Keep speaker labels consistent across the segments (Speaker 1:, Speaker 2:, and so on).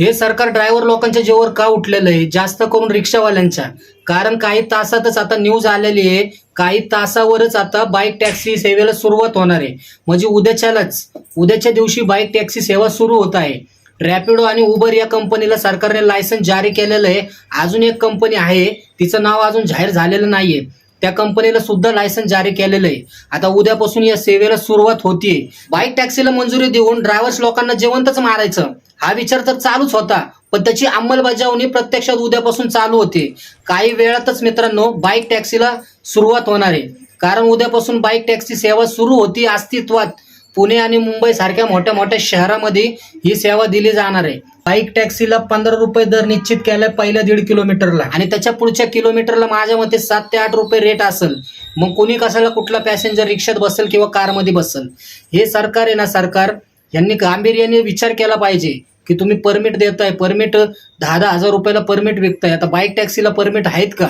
Speaker 1: हे सरकार ड्रायव्हर लोकांच्या जीवावर का उठलेलं आहे? जास्त करून रिक्षावाल्यांच्या. कारण काही तासातच आता न्यूज आलेली आहे. काही तासावरच आता बाईक टॅक्सी सेवेला सुरुवात होणार आहे. म्हणजे उद्याच्यालाच उद्याच्या दिवशी बाईक टॅक्सी सेवा सुरू होत आहे. रॅपिडो आणि उबर या कंपनीला सरकारने लायसन्स जारी केलेलं आहे. अजून एक कंपनी आहे. तिचं नाव अजून जाहीर झालेलं नाहीये. त्या कंपनीला सुद्धा लायसन्स जारी केलेलं आहे. आता उद्यापासून या सेवेला सुरुवात होतीये. बाईक टॅक्सीला मंजुरी देऊन ड्रायव्हर्स लोकांना जेवंतच मारायचं. हा विचार तर चालूच होता पण त्याची अंमलबजावणी प्रत्यक्षात उद्यापासून चालू होते. काही वेळातच मित्रांनो बाईक टॅक्सीला सुरुवात होणार आहे. कारण उद्यापासून बाईक टॅक्सी सेवा सुरू होती अस्तित्वात. पुणे आणि मुंबई सारख्या मोठ्या मोठ्या शहरामध्ये ही सेवा दिली जाणार आहे. बाईक टॅक्सीला पंधरा रुपये दर निश्चित केलाय पहिल्या दीड किलोमीटरला. आणि त्याच्या पुढच्या किलोमीटरला माझ्या मते सात ते आठ रुपये रेट असेल. मग कोणी कशाला कुठला पॅसेंजर रिक्षात बसेल किंवा कारमध्ये बसेल? हे सरकार आहे ना सरकार. यांनी गांभीर्याने विचार केला पाहिजे की तुम्ही परमिट देताय. परमिट दहा दहा हजार रुपयाला परमिट विकताय. आता बाईक टॅक्सीला परमिट आहेत का?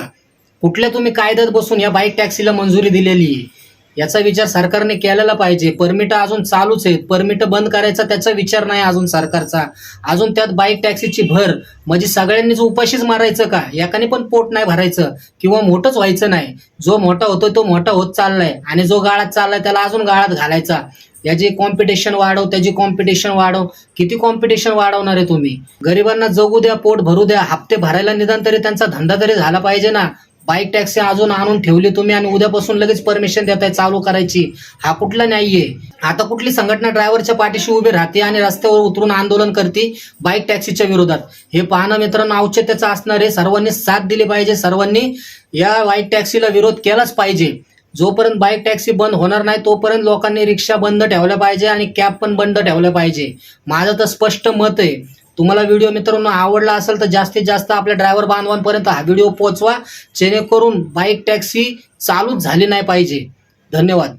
Speaker 1: कुठल्या तुम्ही कायद्यात बसून या बाईक टॅक्सीला मंजुरी दिलेली आहे? याचा विचार सरकारने केलेला पाहिजे. परमिट अजून चालूच आहेत. परमिट बंद करायचा त्याचा विचार नाही अजून सरकारचा. अजून त्यात बाईक टॅक्सीची भर. म्हणजे सगळ्यांनीच उपाशीच मारायचं का? याकाने पण पोट नाही भरायचं किंवा मोठंच व्हायचं नाही. जो मोठा होतोय तो मोठा होत चाललाय आणि जो गाळात चाललाय त्याला अजून गाळात घालायचा. याची कॉम्पिटिशन वाढव त्याची कॉम्पिटिशन वाढव. किती कॉम्पिटिशन वाढवणार आहे तुम्ही? गरिबांना जगू द्या पोट भरू द्या. हप्ते भरायला निदान तरी त्यांचा धंदा तरी झाला पाहिजे ना. बाईक टॅक्सी अजून आणून ठेवली तुम्ही आणि उद्यापासून लगेच परमिशन देताय चालू करायची. हा कुठला नाहीये. आता कुठली संघटना ड्रायव्हरच्या पाठीशी उभी राहते आणि रस्त्यावर उतरून आंदोलन करते? बाईक टॅक्सीच्या विरोधात. हे पाहणं मित्रांनो औचित्याचं असणार आहे. सर्वांनी साथ दिली पाहिजे. सर्वांनी या बाईक टॅक्सीला विरोध केलाच पाहिजे. जोपर्यंत बाईक टॅक्सी बंद होणार नाही तोपर्यंत लोकांनी रिक्षा बंद ठेवल्या पाहिजे आणि कॅब पण बंद ठेवल्या पाहिजे. माझं तर स्पष्ट मत आहे. तुम्हाला व्हिडिओ मित्रांनो आवडला असेल तर जास्तीत जास्त आपल्या ड्रायव्हर बांधवांपर्यंत हा व्हिडिओ पोहोचवा जेणेकरून बाईक टॅक्सी चालूच झाली नाही पाहिजे. धन्यवाद.